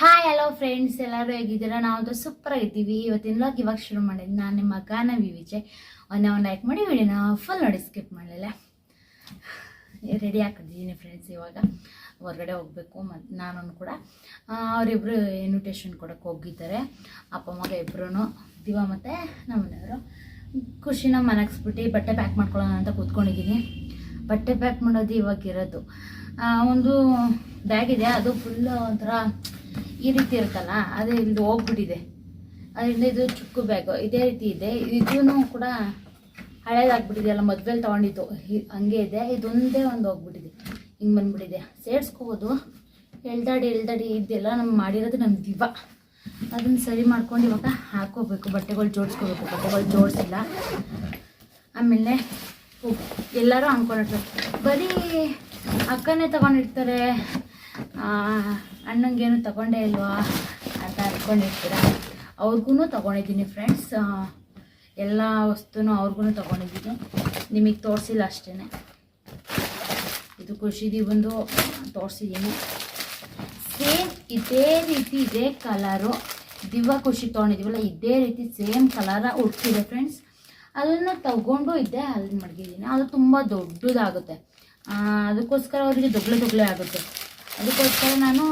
Hi hello friends ಎಲ್ಲರೂ ಹೇಗಿದ್ದೀರಾ? ನಾವು ಸೂಪರ್ ಆಗಿದ್ದೀವಿ. ಇವತ್ತಿನ ಲಾಗ್ ಇವಾಗ ಶುರು ಮಾಡಿದ್ದು ನಾನು, ನಿಮ್ಮ ಗಾನವಿ ವಿಜಯ್ ಒಂದೇ ಒಂದು ಲೈಕ್ ಮಾಡಿ ವಿಡಿಯೋನ ಫುಲ್ ನೋಡಿ ಸ್ಕಿಪ್ ಮಾಡಲಿಲ್ಲ. ರೆಡಿ ಹಾಕಿದ್ದೀನಿ ಫ್ರೆಂಡ್ಸ್ ಇವಾಗ. ಹೊರಗಡೆ ಹೋಗಬೇಕು ಮತ್ತು ನಾನು ಕೂಡ. ಅವರಿಬ್ಬರು ಇನ್ವಿಟೇಷನ್ ಕೊಡೋಕೆ ಹೋಗಿದ್ದಾರೆ. ಅಪ್ಪ, ಮಗ ಇಬ್ಬರೂ ದಿವ ಮತ್ತು ನಮ್ಮನೆಯವರು. ಖುಷಿನ ಮನಗಿಸ್ಬಿಟ್ಟು ಬಟ್ಟೆ ಪ್ಯಾಕ್ ಮಾಡ್ಕೊಳ್ಳೋಣ ಅಂತ ಕೂತ್ಕೊಂಡಿದ್ದೀನಿ. ಬಟ್ಟೆ ಪ್ಯಾಕ್ ಮಾಡೋದು ಇವಾಗ ಇರೋದು. ಒಂದು ಬ್ಯಾಗ್ ಇದೆ. ಅದು ಫುಲ್ ಒಂಥರ ಈ ರೀತಿ ಇರುತ್ತಲ್ಲ, ಅದೇ ಇಲ್ಲಿ ಹೋಗ್ಬಿಟ್ಟಿದೆ. ಅದರಿಂದ ಇದು ಚಿಕ್ಕ ಬ್ಯಾಗು ಇದೇ ರೀತಿ ಇದೆ. ಇದೂ ಕೂಡ ಹಳೇದಾಗ್ಬಿಟ್ಟಿದೆ ಅಲ್ಲ ಮದುವೆಲಿ ತೊಗೊಂಡಿದ್ದು. ಹಂಗೆ ಇದೆ. ಇದೊಂದೇ ಒಂದು ಹೋಗ್ಬಿಟ್ಟಿದೆ. ಹಿಂಗೆ ಬಂದ್ಬಿಟ್ಟಿದೆ. ಸೇರಿಸ್ಕೋಬೋದು. ಎಳ್ದಾಡಿ ಎಳ್ದಾಡಿ ಇದೆಲ್ಲ ನಮ್ಮ ಮಾಡಿರೋದು ನಮ್ಮ ದಿವ ಅದನ್ನು ಸರಿ ಮಾಡ್ಕೊಂಡು ಇವಾಗ ಹಾಕೋಬೇಕು ಬಟ್ಟೆಗಳು ಜೋಡಿಸ್ಕೋಬೇಕು. ಬಟ್ಟೆಗಳು ಜೋಡಿಸಿಲ್ಲ. ಆಮೇಲೆ ಎಲ್ಲರೂ ಅಂದ್ಕೊಂಡಿರ್ತಾರೆ ಬರೀ ಅಕ್ಕನೇ ತಗೊಂಡಿರ್ತಾರೆ. ಅಣ್ಣಂಗೇನು ತಗೊಂಡೇ ಇಲ್ವಾ ಅಂತ ಅಂದ್ಕೊಂಡಿರ್ತೀರ ಅವ್ರಿಗೂ ತಗೊಂಡಿದ್ದೀನಿ ಫ್ರೆಂಡ್ಸ್ ಎಲ್ಲ ವಸ್ತುನೂ ಅವ್ರಿಗೂ ತಗೊಂಡಿದ್ದೀನಿ. ನಿಮಗೆ ತೋರಿಸಿಲ್ಲ ಅಷ್ಟೇ ಇದು ಖುಷಿದಿ ಬಂದು ತೋರಿಸಿದ್ದೀನಿ. ಸೇಮ್ ಇದೇ ರೀತಿ ಇದೇ ಕಲರು ದಿವ್ಯ ಖುಷಿ ತೊಗೊಂಡಿದ್ದೀವಲ್ಲ ಇದೇ ರೀತಿ ಸೇಮ್ ಕಲರ ಹುಡ್ಕಿದೆ ಫ್ರೆಂಡ್ಸ್ ಅದನ್ನು ತಗೊಂಡು ಇದ್ದೆ ಅಲ್ಲಿ ಮಡಗಿದ್ದೀನಿ. ಅದು ತುಂಬ ದೊಡ್ಡದಾಗುತ್ತೆ. ಅದಕ್ಕೋಸ್ಕರ ಅವರಿಗೆ ದೊಗ್ಲೆ ದೊಗ್ಲೆ ಆಗುತ್ತೆ. ಅದಕ್ಕೋಸ್ಕರ ನಾನು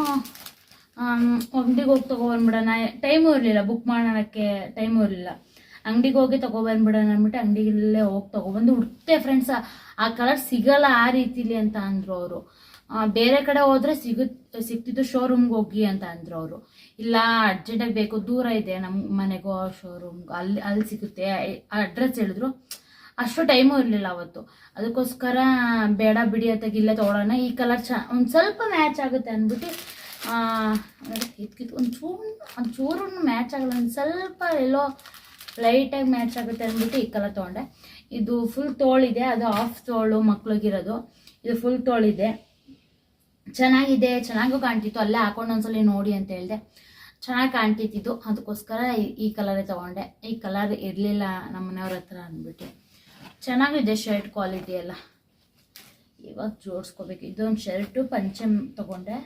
ಅಂಗಡಿಗೆ ಹೋಗಿ ತೊಗೊಬಂದ್ಬಿಡೋಣ ಟೈಮು ಇರಲಿಲ್ಲ, ಬುಕ್ ಮಾಡೋಕ್ಕೆ ಟೈಮು ಇರಲಿಲ್ಲ. ಅಂಗಡಿಗೆ ಹೋಗಿ ತೊಗೊಬಂದ್ಬಿಡೋಣ ಅಂದ್ಬಿಟ್ಟು ಅಂಗಡಿಗಲ್ಲೇ ಹೋಗಿ ತೊಗೊಬಂದು ಹುಡುಕ್ತೆ ಫ್ರೆಂಡ್ಸ್ ಆ ಕಲರ್ ಸಿಗಲ್ಲ ಆ ರೀತಿಲಿ ಅಂತ ಅಂದರು ಅವರು. ಬೇರೆ ಕಡೆ ಹೋದ್ರೆ ಸಿಗುತ್ತೆ ಸಿಕ್ತಿದ್ದು ಶೋರೂಮ್ಗೆ ಹೋಗಿ ಅಂತ ಅಂದರು ಅವರು. ಇಲ್ಲ ಅರ್ಜೆಂಟಾಗಿ ಬೇಕು, ದೂರ ಇದೆ ನಮ್ಮ ಮನೆಗೋ ಶೋರೂಮ್ಗೆ ಅಲ್ಲಿ ಅಲ್ಲಿ ಸಿಗುತ್ತೆ. ಅಡ್ರೆಸ್ ಹೇಳಿದ್ರು. ಅಷ್ಟು ಟೈಮು ಇರಲಿಲ್ಲ ಅವತ್ತು. ಅದಕ್ಕೋಸ್ಕರ ಬೇಡ ಬಿಡಿ ಅಂತ ಇಲ್ಲೇ ತೊಗೊಳೋಣ. ಈ ಕಲರ್ ಚ ಒಂದು ಸ್ವಲ್ಪ ಮ್ಯಾಚ್ ಆಗುತ್ತೆ ಅಂದ್ಬಿಟ್ಟು ಇದಕ್ಕಿತ್ತು ಒಂದು ಚೂರು ಒಂದು ಚೂರು ಮ್ಯಾಚ್ ಆಗಲ್ಲ, ಒಂದು ಸ್ವಲ್ಪ ಎಲ್ಲೋ ಲೈಟಾಗಿ ಮ್ಯಾಚ್ ಆಗುತ್ತೆ ಅಂದ್ಬಿಟ್ಟು ಈ ಕಲರ್ ತೊಗೊಂಡೆ. ಇದು ಫುಲ್ ತೋಳಿದೆ ಅದು ಆಫ್ ತೋಳು ಮಕ್ಳಿಗಿರೋದು. ಇದು ಫುಲ್ ತೋಳಿದೆ ಚೆನ್ನಾಗಿದೆ, ಚೆನ್ನಾಗೂ ಕಾಣ್ತಿತ್ತು. ಅಲ್ಲೇ ಹಾಕೊಂಡು ಒಂದ್ಸಲ ನೋಡಿ ಅಂತ ಹೇಳಿದೆ. ಚೆನ್ನಾಗಿ ಕಾಣ್ತಿತ್ತು. ಅದಕ್ಕೋಸ್ಕರ ಈ- ಈ ಕಲರೇ ತೊಗೊಂಡೆ. ಈ ಕಲರ್ ಇರಲಿಲ್ಲ ನಮ್ಮ ಮನೆಯವ್ರ ಹತ್ರ ಅಂದ್ಬಿಟ್ಟು. ಚೆನ್ನಾಗಿದೆ ಶರ್ಟ್ ಕ್ವಾಲಿಟಿ ಎಲ್ಲ. ಇವಾಗ ಜೋಡಿಸ್ಕೋಬೇಕು. ಇದೊಂದು ಶರ್ಟು ಪಂಚಮ್ ತೊಗೊಂಡೆ.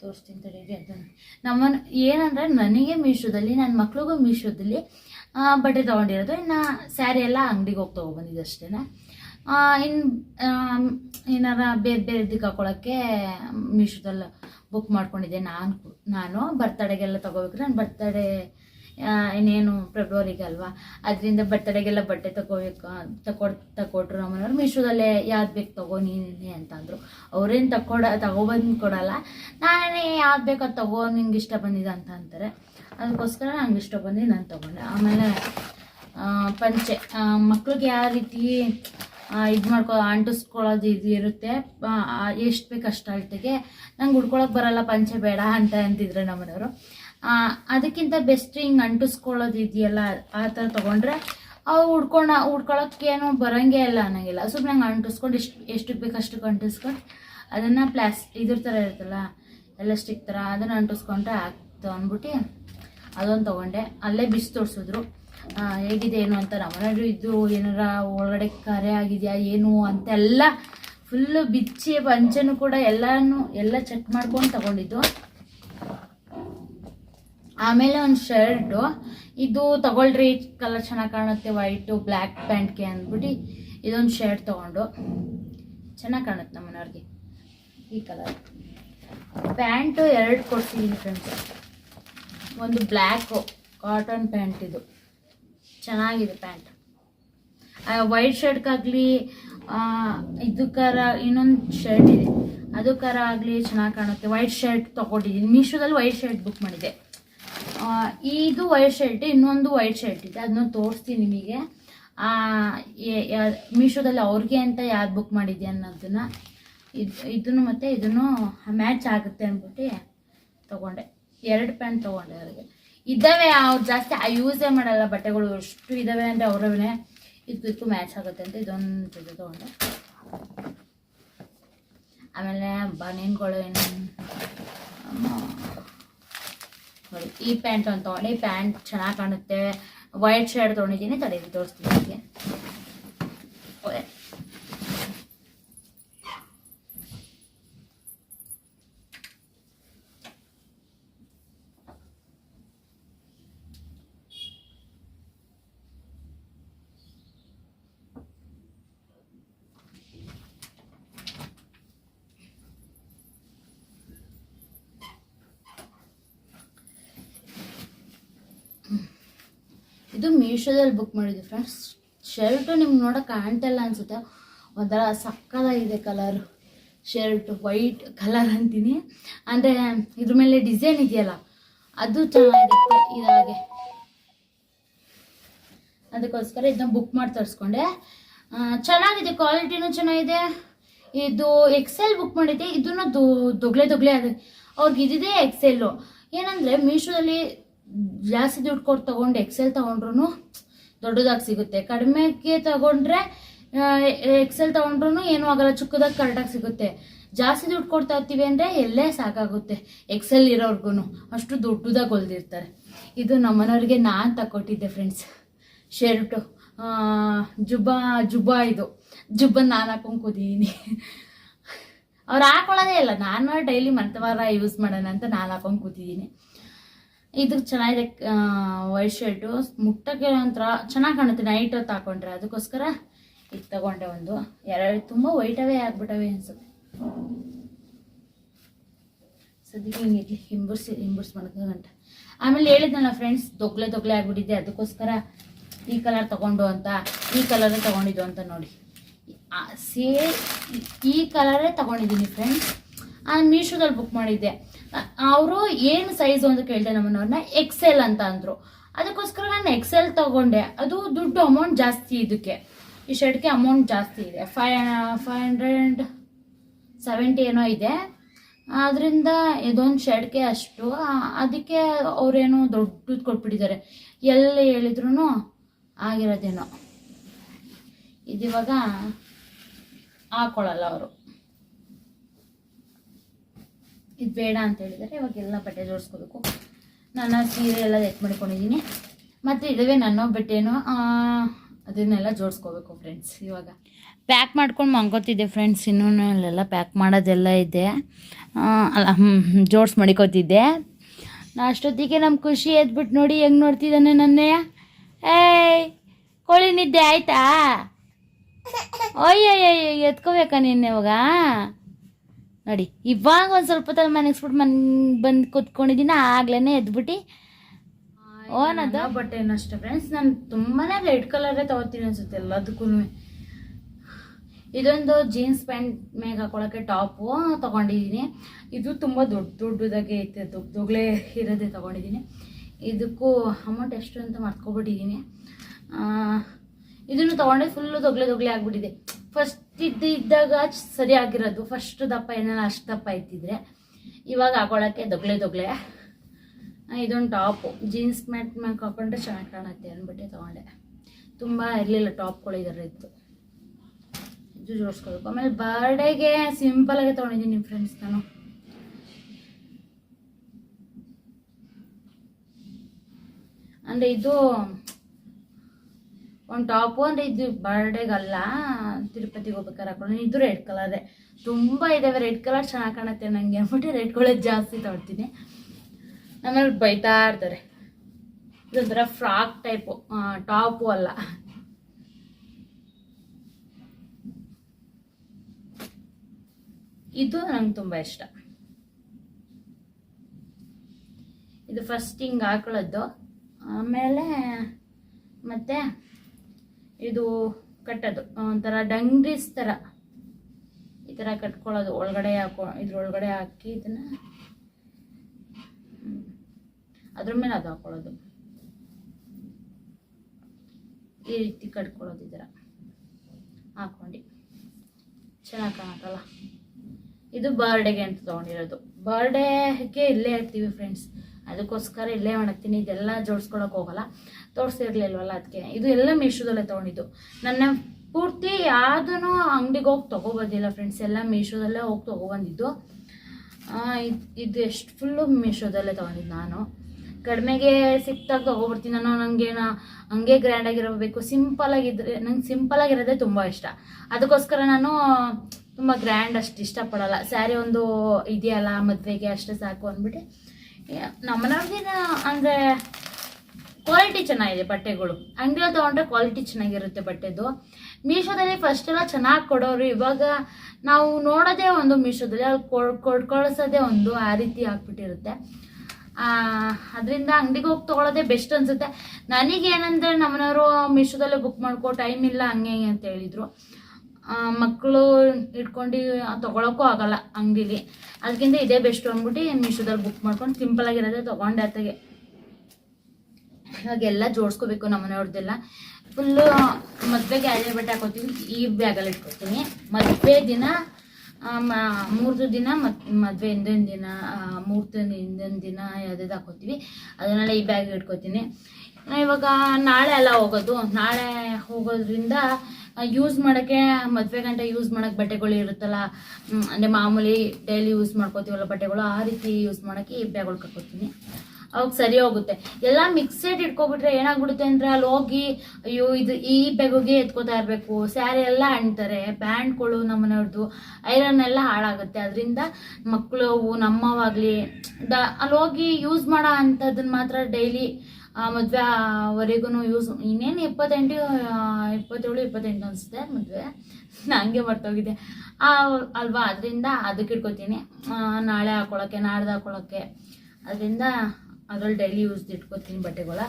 ತೋರಿಸ್ತೀನಿ ತಡೀರಿ ಅದನ್ನು ನಮ್ಮ ಏನಂದರೆ ನನಗೆ ಮೀಶೋದಲ್ಲಿ ನನ್ನ ಮಕ್ಳಿಗೂ ಮೀಶೋದಲ್ಲಿ ಬಟ್ಟೆ ತೊಗೊಂಡಿರೋದು. ಇನ್ನು ಸ್ಯಾರಿ ಎಲ್ಲ ಅಂಗಡಿಗೆ ಹೋಗಿ ತೊಗೊಬಂದಿದ್ದು ಅಷ್ಟೇ ಇನ್ನು ಏನಾರ ಬೇರೆ ಬೇರೆ ಇದಕ್ಕೆ ಹಾಕೊಳ್ಳೋಕ್ಕೆ ಮೀಶೋದಲ್ಲಿ ಬುಕ್ ಮಾಡ್ಕೊಂಡಿದ್ದೆ. ನಾನು ನಾನು ಬರ್ತಡೆಗೆಲ್ಲ ತೊಗೋಬೇಕು ನಾನು ಬರ್ತಡೇ ಇನ್ನೇನು ಫೆಬ್ರವರಿಗೆ ಅಲ್ವಾ? ಅದರಿಂದ ಬರ್ತಡೆಗೆಲ್ಲ ಬಟ್ಟೆ ತಗೋಬೇಕು ತಕೊಡ್ ತಕೊಟ್ರು ನಮ್ಮನೆಯವ್ರು ಮೀಶೋದಲ್ಲೇ ಯಾವ್ದು ಬೇಕು ತಗೋ, ನೀನೇ ಅಂತ ಅಂದರು ಅವ್ರೇನು ತಕೊಡ ತಗೊಬಂದು ಕೊಡಲ್ಲ. ನಾನೇ ಯಾವ್ದು ಬೇಕು ಅದು ತಗೋ, ನಿಂಗೆ ಇಷ್ಟ ಬಂದಿದೆ ಅಂತ ಅಂತಾರೆ. ಅದಕ್ಕೋಸ್ಕರ ನಂಗೆ ಇಷ್ಟ ಬಂದು ನಾನು ತೊಗೊಂಡೆ. ಆಮೇಲೆ ಪಂಚೆ. ಮಕ್ಳಿಗೆ ಯಾವ ರೀತಿ ಇದು ಮಾಡ್ಕೊ, ಅಂಟಿಸ್ಕೊಳ್ಳೋದು ಇದು ಇರುತ್ತೆ ಎಷ್ಟು ಬೇಕು ಅಷ್ಟು ಅಳ್ತೆಗೆ. ನಂಗೆ ಉಡ್ಕೊಳಕ್ಕೆ ಬರಲ್ಲ, ಪಂಚೆ ಬೇಡ ಅಂತ ಅಂತಿದ್ರು ನಮ್ಮನೆಯವರು ಅದಕ್ಕಿಂತ ಬೆಸ್ಟ್ ಹಿಂಗೆ ಅಂಟಿಸ್ಕೊಳ್ಳೋದು ಇದೆಯಲ್ಲ, ಆ ಥರ ತೊಗೊಂಡ್ರೆ ಅವು ಉಡ್ಕೊಳ ಉಡ್ಕೊಳಕ್ಕೇನು ಬರೋಂಗೇ ಇಲ್ಲ ಅನ್ನಂಗಿಲ್ಲ. ಸುಮ್ಮನೆ ಹಂಗೆ ಅಂಟಿಸ್ಕೊಂಡು ಎಷ್ಟು ಎಷ್ಟಕ್ಕೆ ಬೇಕು ಅಷ್ಟಕ್ಕೆ ಅಂಟಿಸ್ಕೊಂಡು ಅದನ್ನು ಪ್ಲಾಸ್ ಇದ್ರ ಥರ ಇರುತ್ತಲ್ಲ ಎಲಾಸ್ಟಿಕ್ ಥರ ಅದನ್ನು ಅಂಟಿಸ್ಕೊಂಡ್ರೆ ಆಗ್ತು ಅಂದ್ಬಿಟ್ಟು ಅದೊಂದು ತೊಗೊಂಡೆ. ಅಲ್ಲೇ ಬಿಸಿ ತೋರಿಸಿದ್ರು. ಹೇಗಿದೆ ಏನು ಅಂತ ನಮ್ಮನೆಯವರು ಇದ್ದು, ಏನಾರ ಒಳಗಡೆ ಕರೆ ಆಗಿದೆಯಾ, ಏನು ಅಂತೆಲ್ಲ ಫುಲ್ಲು ಬಿಚ್ಚಿ, ಪಂಚನು ಕೂಡ ಎಲ್ಲನೂ, ಎಲ್ಲ ಚೆಕ್ ಮಾಡ್ಕೊಂಡು ತಗೊಂಡಿದ್ದು. ಆಮೇಲೆ ಒಂದು ಶರ್ಟು. ಇದು ತಗೊಳ್ರಿ ಕಲರ್ ಚೆನ್ನಾಗಿ ಕಾಣುತ್ತೆ ವೈಟು ಬ್ಲ್ಯಾಕ್ ಪ್ಯಾಂಟ್ಗೆ ಅಂದ್ಬಿಟ್ಟು ಇದೊಂದು ಶರ್ಟ್ ತೊಗೊಂಡು. ಚೆನ್ನಾಗಿ ಕಾಣುತ್ತೆ ನಮ್ಮ ಮನೆಯವ್ರಿಗೆ ಈ ಕಲರ್ ಪ್ಯಾಂಟು ಎರಡು ಕೊಡ್ತೀನಿ ಫ್ರೆಂಡ್ಸ್ ಒಂದು ಬ್ಲ್ಯಾಕು ಕಾಟನ್ ಪ್ಯಾಂಟ್ ಇದು. ಚೆನ್ನಾಗಿದೆ ಪ್ಯಾಂಟ್ ವೈಟ್ ಶರ್ಟ್ಗಾಗಲಿ ಇದಕ್ಕಾರ ಇನ್ನೊಂದು ಶರ್ಟ್ ಇದೆ. ಅದಕ್ಕಾರ ಆಗಲಿ ಚೆನ್ನಾಗಿ ಕಾಣುತ್ತೆ. ವೈಟ್ ಶರ್ಟ್ ತೊಗೊಂಡಿದ್ದೀನಿ ಮೀಶೋದಲ್ಲಿ ವೈಟ್ ಶರ್ಟ್ ಬುಕ್ ಮಾಡಿದ್ದೆ. ಆ, ಇದು ವೈಟ್ ಶರ್ಟ್, ಇನ್ನೊಂದು ವೈಟ್ ಶರ್ಟ್ ಇದೆ. ಅದನ್ನ ತೋರಿಸ್ತೀನಿ ನಿಮಗೆ. ಮೀಶೋದಲ್ಲಿ ಅವ್ರಿಗೆ ಅಂತ ಯಾರು ಬುಕ್ ಮಾಡಿದ್ದೆ ಅನ್ನೋದನ್ನ. ಇದು, ಇದನ್ನು ಮತ್ತು ಇದನ್ನು ಮ್ಯಾಚ್ ಆಗುತ್ತೆ ಅಂದ್ಬಿಟ್ಟು ತೊಗೊಂಡೆ. ಎರಡು ಪ್ಯಾಂಟ್ ತೊಗೊಂಡೆ ಅವ್ರಿಗೆ. ಇದ್ದಾವೆ ಅವ್ರು ಜಾಸ್ತಿ ಯೂಸೇ ಮಾಡಲ್ಲ. ಬಟ್ಟೆಗಳು ಎಷ್ಟು ಇದ್ದಾವೆ ಅಂದರೆ ಅವರವೇ ಇದಕ್ಕೂ ಮ್ಯಾಚ್ ಆಗುತ್ತೆ ಅಂತ ಇದೊಂದು ಜೊತೆ ತೊಗೊಂಡೆ. ಆಮೇಲೆ ಬನೀನ್ಗಳು ಏನು? ನೋಡಿ ಈ ಪ್ಯಾಂಟ್ ಅಂತ ತೊಗೊಂಡೆ ಪ್ಯಾಂಟ್ ಚೆನ್ನಾಗಿ ಕಾಣುತ್ತೆ. ವೈಟ್ ಶರ್ಟ್ ತೊಗೊಂಡಿದ್ದೀನಿ ತಡೀರಿ ತೋರಿಸ್ತೀನಿ ನಿಮಗೆ ಇದು ಮೀಶೋದಲ್ಲಿ ಬುಕ್ ಮಾಡಿದ್ವಿ ಫ್ರೆಂಡ್ಸ್ ಶರ್ಟು ನಿಮ್ಗೆ ನೋಡೋಕೆ ಕಾಣ್ತಿಲ್ಲ ಅನಿಸುತ್ತೆ. ಒಂಥರ ಸಕ್ಕದಾಗಿದೆ ಕಲರು ಶರ್ಟ್ ವೈಟ್ ಕಲರ್ ಅಂತೀನಿ. ಅಂದರೆ ಇದ್ರ ಮೇಲೆ ಡಿಸೈನ್ ಇದೆಯಲ್ಲ, ಅದು ಚೆನ್ನಾಗಿದೆ. ಇದಾಗೆ ಅದಕ್ಕೋಸ್ಕರ ಇದನ್ನ ಬುಕ್ ಮಾಡಿ ತರಿಸ್ಕೊಂಡೆ. ಚೆನ್ನಾಗಿದೆ ಕ್ವಾಲಿಟಿನೂ ಚೆನ್ನಾಗಿದೆ. ಇದು ಎಕ್ಸೆಲ್ ಬುಕ್ ಮಾಡಿದ್ದೆ. ಇದನ್ನು ದೊಗ್ಲೆ ದೊಗ್ಲೆ ಆಗಿದೆ ಅವ್ರಿಗೆ ಇದಿದೆ ಎಕ್ಸೆಲ್ಲು ಏನಂದರೆ ಮೀಶೋದಲ್ಲಿ ಜಾಸ್ತಿ ದುಡ್ಡು ಕೊಟ್ಟು ತಗೊಂಡು ಎಕ್ಸೆಲ್ ತೊಗೊಂಡ್ರು ದೊಡ್ಡದಾಗಿ ಸಿಗುತ್ತೆ. ಕಡಿಮೆಗೆ ತಗೊಂಡ್ರೆ ಎಕ್ಸೆಲ್ ತೊಗೊಂಡ್ರು ಏನೂ ಆಗಲ್ಲ, ಚಿಕ್ಕದಾಗಿ ಕರೆಕ್ಟಾಗಿ ಸಿಗುತ್ತೆ. ಜಾಸ್ತಿ ದುಡ್ಡು ಕೊಡ್ತಾ ಇರ್ತೀವಿ ಅಂದರೆ ಎಲ್ಲೇ ಸಾಕಾಗುತ್ತೆ. ಎಕ್ಸೆಲ್ ಇರೋರ್ಗು ಅಷ್ಟು ದೊಡ್ಡದಾಗಿ ಹೊಲ್ದಿರ್ತಾರೆ. ಇದು ನಮ್ಮನವ್ರಿಗೆ ನಾನು ತಗೊಟ್ಟಿದ್ದೆ ಫ್ರೆಂಡ್ಸ್ ಶರ್ಟು ಜುಬ್ಬಾ ಜುಬ್ಬಾ ಇದು. ಜುಬ್ಬನ್ ನಾನು ಹಾಕೊಂಡು ಕೂತಿದ್ದೀನಿ ಅವ್ರು ಹಾಕೊಳ್ಳೋದೇ ಇಲ್ಲ. ನಾನು ಡೈಲಿ ಮಂತವಾರ ಯೂಸ್ ಮಾಡೋಣ ಅಂತ ನಾನು ಹಾಕೊಂಡು ಕೂತಿದ್ದೀನಿ ಇದು ಚೆನ್ನಾಗಿದೆ ವೈಟ್ ಶರ್ಟು. ಮುಟ್ಟಕ್ಕೆ ಒಂಥರ ಚೆನ್ನಾಗಿ ಕಾಣುತ್ತೆ ನೈಟ್ ಹೊತ್ತು ಹಾಕೊಂಡ್ರೆ. ಅದಕ್ಕೋಸ್ಕರ ಇದು ತಗೊಂಡೆ ಒಂದು. ಎರಡು, ತುಂಬ ವೈಟವೇ ಆಗ್ಬಿಟ್ಟವೆ ಅನ್ಸುತ್ತೆ. ಸದ್ಯಕ್ಕೆ ಹಿಂಗಿರ್ಲಿ ಹಿಂಬರ್ಸಿ ಹಿಂಬರ್ಸಿ ಗಂಟ. ಆಮೇಲೆ ಹೇಳಿದ್ನಲ್ಲ ಫ್ರೆಂಡ್ಸ್ ದೊಗ್ಲೆ ದೊಗ್ಲೆ ಆಗ್ಬಿಟ್ಟಿದೆ. ಅದಕ್ಕೋಸ್ಕರ ಈ ಕಲರ್ ತಗೊಂಡು ಅಂತ, ಈ ಕಲರೇ ತಗೊಂಡಿದ್ದು ಅಂತ ನೋಡಿ. ಸೇ ಈ ಕಲರೇ ತಗೊಂಡಿದ್ದೀನಿ ಫ್ರೆಂಡ್ಸ್ ನಾನು ಮೀಶೋದಲ್ಲಿ ಬುಕ್ ಮಾಡಿದ್ದೆ. ಅವರು ಏನು ಸೈಜು ಅಂತ ಕೇಳಿದೆ ನಮ್ಮನವ್ರನ್ನ ಎಕ್ಸೆಲ್ ಅಂತ ಅಂದರು. ಅದಕ್ಕೋಸ್ಕರ ನಾನು ಎಕ್ಸೆಲ್ ತಗೊಂಡೆ. ಅದು ದುಡ್ಡು ಅಮೌಂಟ್ ಜಾಸ್ತಿ ಇದಕ್ಕೆ. ಈ ಶರ್ಟ್ಗೆ ಅಮೌಂಟ್ ಜಾಸ್ತಿ ಇದೆ. ಫೈ ಫೈವ್ ಹಂಡ್ರೆಡ್ ಸೆವೆಂಟಿ ಏನೋ ಇದೆ. ಆದ್ದರಿಂದ ಇದೊಂದು ಶರ್ಟ್ಗೆ ಅಷ್ಟು. ಅದಕ್ಕೆ ಅವರೇನೋ ದೊಡ್ಡದು ಕೊಟ್ಬಿಟ್ಟಿದ್ದಾರೆ. ಎಲ್ಲಿ ಹೇಳಿದ್ರು ಆಗಿರೋದೇನೋ. ಇದಿವಾಗ ಹಾಕೊಳ್ಳಲ್ಲ ಅವರು. ಇದು ಬೇಡ ಅಂತ ಹೇಳಿದ್ದಾರೆ ಇವಾಗೆಲ್ಲ ಬಟ್ಟೆ ಜೋಡಿಸ್ಕೋಬೇಕು. ನಾನು ಸೀರೆ ಎಲ್ಲ ಎತ್ ಮಾಡ್ಕೊಂಡಿದ್ದೀನಿ. ಮತ್ತು ಇದಾವೆ ನನ್ನ ಬಟ್ಟೆನೂ ಅದನ್ನೆಲ್ಲ ಜೋಡಿಸ್ಕೋಬೇಕು ಫ್ರೆಂಡ್ಸ್ ಇವಾಗ. ಪ್ಯಾಕ್ ಮಾಡ್ಕೊಂಡು ಮಂಗೋತಿದ್ದೆ ಫ್ರೆಂಡ್ಸ್ ಇನ್ನೂ ಅಲ್ಲೆಲ್ಲ ಪ್ಯಾಕ್ ಮಾಡೋದೆಲ್ಲ ಇದೆ. ಅಲ್ಲ ಜೋಡ್ಸ್ ಮಡಿಕೋತಿದ್ದೆ. ನಾ ಅಷ್ಟೊತ್ತಿಗೆ ನಮ್ಮ ಖುಷಿ ಎದ್ಬಿಟ್ಟು ನೋಡಿ ಹೆಂಗೆ ನೋಡ್ತಿದ್ದಾನೆ ನನ್ನಯ್ಯ ಏಯ್, ಕೋಳಿ ನಿದ್ದೆ ಆಯ್ತಾ? ಅಯ್ಯಯ್ಯ ಎತ್ಕೋಬೇಕಾ ನಿನ್ನೆ ಇವಾಗ? ನೋಡಿ. ಇವಾಗ ಒಂದು ಸ್ವಲ್ಪ ಹೊತ್ತು ಮನೆಗಿಸ್ಬಿಟ್ಟು ಮನ್ ಬಂದು ಕುತ್ಕೊಂಡಿದ್ದೀನಿ ಆಗ್ಲೇ ಎದ್ಬಿಟ್ಟು ಬಟ್ ಬಟ್ಟೆ ಅಷ್ಟೇ ಫ್ರೆಂಡ್ಸ್ ನಾನು ತುಂಬಾನೇ ರೆಡ್ ಕಲರೇ ತಗೋತೀನಿ ಅನ್ಸುತ್ತೆ ಎಲ್ಲದಕ್ಕೂ ಇದೊಂದು ಜೀನ್ಸ್ ಪ್ಯಾಂಟ್ ಮ್ಯಾಗ ಹಾಕೊಳಕ್ಕೆ ಟಾಪು ತಗೊಂಡಿದ್ದೀನಿ ಇದು ತುಂಬ ದೊಡ್ಡ ದೊಡ್ಡದಾಗೆ ಐತೆ ದೊಡ್ಡ ದೊಗ್ಲೇ ಇರೋದೇ ತಗೊಂಡಿದ್ದೀನಿ ಇದಕ್ಕೂ ಅಮೌಂಟ್ ಎಷ್ಟು ಅಂತ ಮರ್ತ್ಕೊಬಿಟ್ಟಿದ್ದೀನಿ ಇದನ್ನು ತಗೊಂಡೆ ಫುಲ್ಲು ದೊಗ್ಲೆ ದೊಗ್ಲೆ ಆಗಿಬಿಟ್ಟಿದೆ. ಫಸ್ಟ್ ಇದ್ದು ಇದ್ದಾಗ ಸರಿ ಆಗಿರೋದು. ಫಸ್ಟ್ ದಪ್ಪ, ಏನಾರ ಅಷ್ಟು ದಪ್ಪ ಇತ್ತಿದ್ರೆ ಇವಾಗ ಹಾಕೊಳ್ಳೋಕ್ಕೆ ದೊಗ್ಲೆ ದೊಗ್ಲೆ ಇದೊಂದು ಟಾಪು. ಜೀನ್ಸ್ ಮ್ಯಾಟ್ ಮ್ಯಾಕ್ ಹಾಕೊಂಡ್ರೆ ಚೆನ್ನಾಗಿ ಕಾಣುತ್ತೆ ಅಂದ್ಬಿಟ್ಟು ತೊಗೊಂಡೆ. ತುಂಬ ಇರಲಿಲ್ಲ ಟಾಪ್ಗಳು ಇದರ ಇತ್ತು ಇದು ಜೋಡಿಸ್ಕೋಬೇಕು ಆಮೇಲೆ ಬರ್ಡೇಗೆ ಸಿಂಪಲಾಗೆ ತೊಗೊಂಡಿದ್ದೀನಿ ಫ್ರೆಂಡ್ಸ್ ನಾನು. ಅಂದರೆ ಇದು ಒಂದು ಟಾಪು ಅಂದರೆ ಇದು ಬರ್ಡೇಗಲ್ಲ ತಿರುಪತಿಗೆ ಹೋಗ್ಬೇಕಾದ್ರೆ ಹಾಕೊಂಡು ಇದು ರೆಡ್ ಕಲರೇ ತುಂಬ ಇದ್ದಾವೆ ರೆಡ್ ಕಲರ್ ಚೆನ್ನಾಗಿ ಕಾಣುತ್ತೆ ನನಗೆ ಅಂದ್ಬಿಟ್ಟು ರೆಡ್ ಕಲರ್ ಜಾಸ್ತಿ ತೊಗೊಳ್ತೀನಿ. ಆಮೇಲೆ ಬೈತಾ ಇರ್ತಾರೆ. ಇದೊಂಥರ ಫ್ರಾಕ್ ಟೈಪು ಟಾಪು ಅಲ್ಲ. ಇದು ನಂಗೆ ತುಂಬ ಇಷ್ಟ. ಇದು ಫಸ್ಟ್ ಹಿಂಗೆ ಹಾಕೊಳ್ಳೋದು. ಆಮೇಲೆ ಮತ್ತೆ ಇದು ಕಟ್ಟೋದು ಒಂಥರ ಡಂಗ್ರೀಸ್ ಥರ. ಈ ಥರ ಕಟ್ಕೊಳ್ಳೋದು, ಒಳಗಡೆ ಹಾಕೋ ಇದ್ರೊಳಗಡೆ ಹಾಕಿ ಇದನ್ನು ಅದ್ರ ಮೇಲೆ ಅದು ಹಾಕೊಳ್ಳೋದು. ಈ ರೀತಿ ಕಟ್ಕೊಳ್ಳೋದು ಈ ಥರ. ಹಾಕೊಂಡು ಚೆನ್ನಾಗಿ ಕಾಣತ್ತಲ್ಲ? ಇದು ಬರ್ಡೇಗೆ ಅಂತ ತೊಗೊಂಡಿರೋದು. ಬರ್ಡೇಗೆ ಇಲ್ಲೇ ಇರ್ತೀವಿ ಫ್ರೆಂಡ್ಸ್ ಅದಕ್ಕೋಸ್ಕರ ಇಲ್ಲೇ ಒಣಗ್ತೀನಿ, ಇದೆಲ್ಲ ಜೋಡಿಸ್ಕೊಳಕ್ಕೆ ಹೋಗಲ್ಲ. ತೋರಿಸಿರ್ಲಿಲ್ವಲ್ಲ ಅದಕ್ಕೆ ಇದು ಎಲ್ಲ ಮೀಶೋದಲ್ಲೇ ತೊಗೊಂಡಿದ್ದು. ನನ್ನ ಪೂರ್ತಿ ಯಾವುದೂ ಅಂಗಡಿಗೆ ಹೋಗಿ ತೊಗೊಬೋದಿಲ್ಲ ಫ್ರೆಂಡ್ಸ್ ಎಲ್ಲ ಮೀಶೋದಲ್ಲೇ ಹೋಗಿ ತೊಗೊಬಂದಿದ್ದು. ಇದ್- ಇದು ಎಷ್ಟು ಫುಲ್ಲು ಮೀಶೋದಲ್ಲೇ ತೊಗೊಂಡಿದ್ದು ನಾನು. ಕಡಿಮೆಗೆ ಸಿಕ್ತಾಗ ತೊಗೊಬರ್ತೀನಿ. ನಾನು ನನಗೇನ ಹಂಗೆ ಗ್ರ್ಯಾಂಡಾಗಿರಬೇಕು ಸಿಂಪಲಾಗಿದ್ದರೆ ನಂಗೆ ಸಿಂಪಲಾಗಿರೋದೇ ತುಂಬ ಇಷ್ಟ. ಅದಕ್ಕೋಸ್ಕರ ನಾನು ತುಂಬ ಗ್ರ್ಯಾಂಡ್ ಅಷ್ಟು ಇಷ್ಟಪಡಲ್ಲ. ಸ್ಯಾರಿ ಒಂದು ಇದೆಯಲ್ಲ, ಮದುವೆಗೆ ಅಷ್ಟೇ ಸಾಕು ಅಂದ್ಬಿಟ್ಟು ನಮ್ಮನವ್ರಿಗೆ ಅಂದರೆ ಕ್ವಾಲಿಟಿ ಚೆನ್ನಾಗಿದೆ ಬಟ್ಟೆಗಳು. ಅಂಗಡಿಯಲ್ಲಿ ತೊಗೊಂಡ್ರೆ ಕ್ವಾಲಿಟಿ ಚೆನ್ನಾಗಿರುತ್ತೆ ಬಟ್ಟೆದು. ಮೀಶೋದಲ್ಲಿ ಫಸ್ಟ್ ಎಲ್ಲ ಚೆನ್ನಾಗಿ ಕೊಡೋರು. ಇವಾಗ ನಾವು ನೋಡೋದೇ ಒಂದು ಮೀಶೋದಲ್ಲಿ, ಅಲ್ಲಿ ಕೊಡ್ ಕಳಿಸೋದೇ ಒಂದು ಆ ರೀತಿ ಆಗ್ಬಿಟ್ಟಿರುತ್ತೆ. ಅದರಿಂದ ಅಂಗಡಿಗೆ ಹೋಗಿ ತೊಗೊಳೋದೇ ಬೆಸ್ಟ್ ಅನ್ಸುತ್ತೆ. ನನಗೇನಂದ್ರೆ ನಮ್ಮನವರು ಮೀಶೋದಲ್ಲೇ ಬುಕ್ ಮಾಡ್ಕೊ ಟೈಮ್ ಇಲ್ಲ ಹಿಂಗೆ ಅಂತ ಹೇಳಿದರು. ಮಕ್ಕಳು ಇಟ್ಕೊಂಡು ತೊಗೊಳಕ್ಕೂ ಆಗಲ್ಲ ಅಂಗಡಿಲಿ ಅದಕ್ಕಿಂತ ಇದೇ ಬೆಸ್ಟ್ ಅಂದ್ಬಿಟ್ಟು ಮೀಶೋದಲ್ಲಿ ಬುಕ್ ಮಾಡ್ಕೊಂಡು ಸಿಂಪಲ್ ಆಗಿರೋದೇ ತೊಗೊಂಡೆ ಅತ್ತಗೆ. ಇವಾಗೆಲ್ಲ ಜೋಡಿಸ್ಕೋಬೇಕು ನಮ್ಮನೆಯವ್ರದ್ದೆಲ್ಲ ಫುಲ್ಲು ಮದುವೆಗೆ ಹಳೆ ಬಟ್ಟೆ ಹಾಕೋತೀವಿ, ಈ ಬ್ಯಾಗಲ್ಲಿ ಇಟ್ಕೊತೀನಿ ಮದುವೆ ದಿನ ಮೂರ್ದು ದಿನ ಮತ್ ಮದುವೆ ಹಿಂದಿನ ದಿನ ಮೂರ್ತ ಹಿಂದಿನ ದಿನ ಯಾವ್ದಾದ್ರು ಹಾಕೋತೀವಿ. ಅದನ್ನೆಲ್ಲ ಈ ಬ್ಯಾಗ್ ಇಟ್ಕೋತೀನಿ ಇವಾಗ ನಾಳೆ ಎಲ್ಲ ಹೋಗೋದು. ನಾಳೆ ಹೋಗೋದ್ರಿಂದ ಯೂಸ್ ಮಾಡೋಕ್ಕೆ ಮದುವೆ ಗಂಟೆ ಯೂಸ್ ಮಾಡೋಕ್ಕೆ ಬಟ್ಟೆಗಳು ಇರುತ್ತಲ್ಲ ಅಂದರೆ ಮಾಮೂಲಿ ಡೈಲಿ ಯೂಸ್ ಮಾಡ್ಕೋತೀವಲ್ಲ ಬಟ್ಟೆಗಳು, ಆ ರೀತಿ ಯೂಸ್ ಮಾಡೋಕ್ಕೆ ಈ ಬ್ಯಾಗ್ ಕಟ್ಕೋತೀನಿ ಅವಾಗ ಸರಿ ಹೋಗುತ್ತೆ. ಎಲ್ಲ ಮಿಕ್ಸೆಡ್ ಇಟ್ಕೊಬಿಟ್ರೆ ಏನಾಗ್ಬಿಡುತ್ತೆ ಅಂದ್ರೆ ಅಲ್ಲಿ ಹೋಗಿ, ಅಯ್ಯೋ, ಇದು ಈ ಬೆಗೋಗೆ ಎತ್ಕೋತಾ ಇರಬೇಕು ಸ್ಯಾರಿ ಎಲ್ಲ ಅಂಟ್ತಾರೆ ಬ್ಯಾಂಡ್ಗಳು ನಮ್ಮನೆಯವ್ರದ್ದು ಐರನ್ ಎಲ್ಲ ಹಾಳಾಗುತ್ತೆ. ಅದರಿಂದ ಮಕ್ಕಳು, ನಮ್ಮವಾಗಲಿ, ದ, ಅಲ್ಲಿ ಹೋಗಿ ಯೂಸ್ ಮಾಡೋ ಅಂಥದ್ದನ್ನ ಮಾತ್ರ ಡೈಲಿ ಮದುವೆವರೆಗೂ ಯೂಸ್ ಇನ್ನೇನು ಇಪ್ಪತ್ತೆಂಟು ಇಪ್ಪತ್ತೇಳು ಇಪ್ಪತ್ತೆಂಟು ಅನಿಸುತ್ತೆ ಮದುವೆ. ನನಗೆ ಮರ್ತೋಗಿದೆ. ಆ, ಅಲ್ವಾ ಅದರಿಂದ ಅದಕ್ಕೆ ಇಟ್ಕೋತೀನಿ. ನಾಳೆ ಹಾಕೊಳ್ಳೋಕ್ಕೆ ನಾಡ್ದು ಹಾಕೊಳ್ಳೋಕ್ಕೆ ಅದರಿಂದ ಅದ್ರಲ್ಲಿ ಡೈಲಿ ಯೂಸ್ ಇಟ್ಕೋತೀನಿ ಬಟ್ಟೆಗಳ.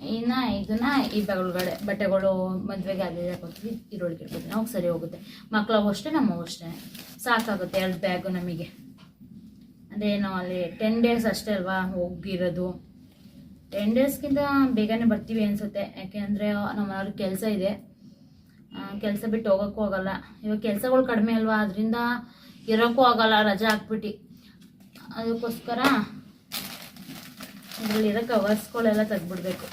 ಇನ್ನು ಇದನ್ನ ಈ ಬ್ಯಾಗ್ಗಳೊಳಗಡೆ ಬಟ್ಟೆಗಳು ಮದುವೆಗೆ ಅಲ್ಲಿ ಹಾಕೋತೀವಿ ಈರುಳ್ಳಿಗೆ ಇಟ್ಕೋತೀನಿ ಅವಾಗ ಸರಿ ಹೋಗುತ್ತೆ. ಮಕ್ಕಳು ಅಷ್ಟೇ ನಮ್ಮ ಅಷ್ಟೇ. ಸಾಕಾಗುತ್ತೆ ಎರಡು ಬ್ಯಾಗು ನಮಗೆ. ಅದೇನೋ ಅಲ್ಲಿ ಟೆನ್ ಡೇಸ್ ಅಷ್ಟೇ ಅಲ್ವಾ ಹೋಗಿರೋದು. ಟೆನ್ ಡೇಸ್ಗಿಂತ ಬೇಗನೆ ಬರ್ತೀವಿ ಅನಿಸುತ್ತೆ. ಯಾಕೆಂದರೆ ನಮ್ಮ ಕೆಲಸ ಇದೆ. ಕೆಲಸ ಬಿಟ್ಟು ಹೋಗೋಕ್ಕೂ ಆಗಲ್ಲ. ಇವಾಗ ಕೆಲಸಗಳು ಕಡಿಮೆ ಅಲ್ವಾ? ಅದರಿಂದ ಇರೋಕ್ಕೂ ಆಗಲ್ಲ, ರಜೆ ಹಾಕ್ಬಿಟ್ಟು. ಅದಕ್ಕೋಸ್ಕರ ಇದರಲ್ಲಿರೋ ಕವರ್ಸ್ಗಳೆಲ್ಲ ತೆಗ್ದುಬಿಡ್ಬೇಕು.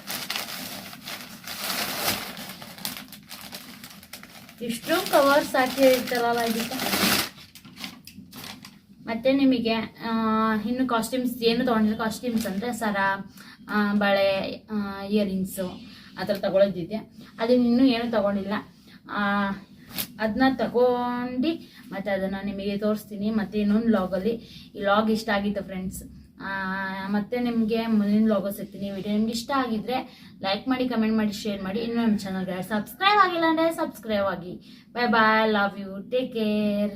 ಇಷ್ಟು ಕವರ್ಸ್ ಹಾಕಿ ಇರ್ತಾರಲ್ಲ ಇದಕ್ಕೆ? ಮತ್ತೆ ನಿಮಗೆ ಇನ್ನು ಕಾಸ್ಟ್ಯೂಮ್ಸ್ ಏನು ತೊಗೊಂಡಿಲ್ಲ ಕಾಸ್ಟ್ಯೂಮ್ಸ್ ಅಂದರೆ, ಸರ ಬಳೆ ಇಯರಿಂಗ್ಸು ಆ ಥರ ತಗೊಳ್ಳೋದಿದೆ ಅದನ್ನ ಇನ್ನೂ ಏನು ತಗೊಂಡಿಲ್ಲ. ಅದನ್ನ ತಗೊಂಡು ಮತ್ತು ಅದನ್ನು ನಿಮಗೆ ತೋರಿಸ್ತೀನಿ. ಮತ್ತು ಇನ್ನೊಂದು ಲಾಗಲ್ಲಿ ಈ ಲಾಗ್ ಇಷ್ಟ ಆಗಿತ್ತು ಫ್ರೆಂಡ್ಸ್ ಮತ್ತು ನಿಮಗೆ ಮುಂದಿನ ಲಾಗೋ ಸಿಗ್ತೀನಿ. ವಿಡಿಯೋ ನಿಮ್ಗೆ ಇಷ್ಟ ಆಗಿದ್ರೆ ಲೈಕ್ ಮಾಡಿ ಕಮೆಂಟ್ ಮಾಡಿ ಶೇರ್ ಮಾಡಿ. ಇನ್ನೂ ನಮ್ಮ ಚಾನಲ್ಗೆ ಸಬ್ಸ್ಕ್ರೈಬ್ ಆಗಿಲ್ಲ ಅಂದರೆ ಸಬ್ಸ್ಕ್ರೈಬ್ ಆಗಿ. Bye bye love you take care